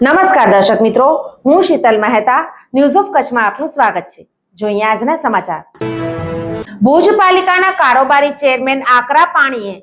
નમસ્કાર દર્શક મિત્રો, હું શીતલ મહેતા ન્યૂઝ ઓફ કચ્છમાં આપનું સ્વાગત છે. જોઈએ આજના સમાચાર. ભુજ પાલિકાના કારોબારી ચેરમેન આકરા પાણીએ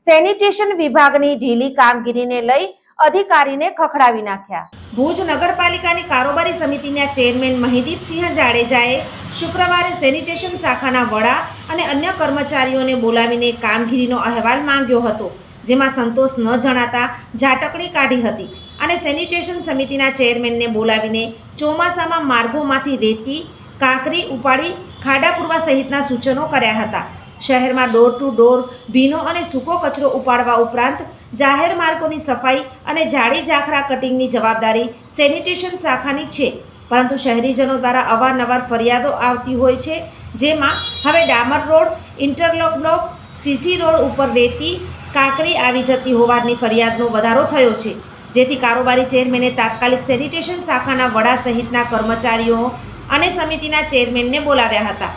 સેનિટેશન વિભાગની ઢીલી કામગીરીને લઈ અધિકારીને ખખડાવી નાખ્યા. ભુજ નગરપાલિકાની કારોબારી સમિતિના ચેરમેન મહિદીપસિંહ જાડેજાએ શુક્રવારે સેનિટેશન શાખાના વડા અને અન્ય કર્મચારીઓને બોલાવીને કામગીરીનો અહેવાલ માંગ્યો હતો. જેમાં સંતોષ ન જણાતા ઝાટકણી કાઢી હતી અને સેનિટેશન સમિતિના ચેરમેનને બોલાવીને ચોમાસામાં માર્ગોમાંથી રેતી, કાંકરી ઉપાડી, ખાડા પૂરવા સહિતના સૂચનો કર્યા હતા. શહેરમાં ડોર ટુ ડોર ભીનો અને સૂકો કચરો ઉપાડવા ઉપરાંત જાહેર માર્ગોની સફાઈ અને જાડી ઝાખરા કટિંગની જવાબદારી સેનિટેશન શાખાની છે. પરંતુ શહેરીજનો દ્વારા અવારનવાર ફરિયાદો આવતી હોય છે, જેમાં હવે ડામર road interlock block CC road ઉપર રેતી કાંકરી આવી જતી હોવાની ફરિયાદનો વધારો થયો છે. જેથી કારોબારી ચેરમેને તાત્કાલિક સેનિટેશન શાખાના વડા સહિતના કર્મચારીઓ અને સમિતિના ચેરમેનને બોલાવ્યા હતા.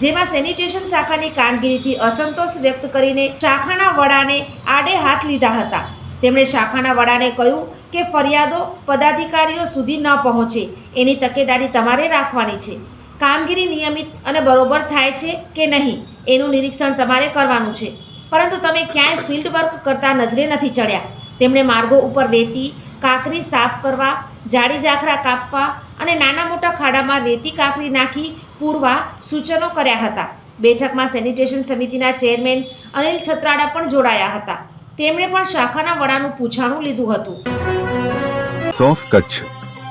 જેમાં સેનિટેશન શાખાની કામગીરીથી અસંતોષ વ્યક્ત કરીને શાખાના વડાને આડે હાથ લીધા હતા. તેમણે શાખાના વડાને કહ્યું કે ફરિયાદો પદાધિકારીઓ સુધી ન પહોંચે. એની તકેદારી તમારે રાખવાની છે. કામગીરી નિયમિત અને બરોબર થાય છે કે નહીં, એનું નિરીક્ષણ તમારે કરવાનું છે. પરંતુ તમે ક્યાંય ફિલ્ડ વર્ક કરતા નજરે નથી ચડ્યા. તેમણે માર્ગો ઉપર રેતી, કાંકરી સાફ કરવા જાડી જાખરા કાપવા અને નાના મોટા ખાડામાં રેતી કાંકરી નાખી પૂરવા સૂચનો કર્યા હતા. બેઠકમાં સેનિટેશન સમિતિના ચેરમેન અનિલ છત્રાડા પણ જોડાયા હતા. તેમણે પણ શાખાના વડાનું પૂછાણું લીધું હતું. સોફ Kutch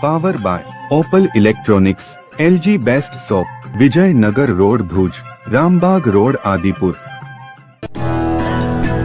power by Opal electronics LG best shop Vijaynagar road Bhuj Rambag road Adipur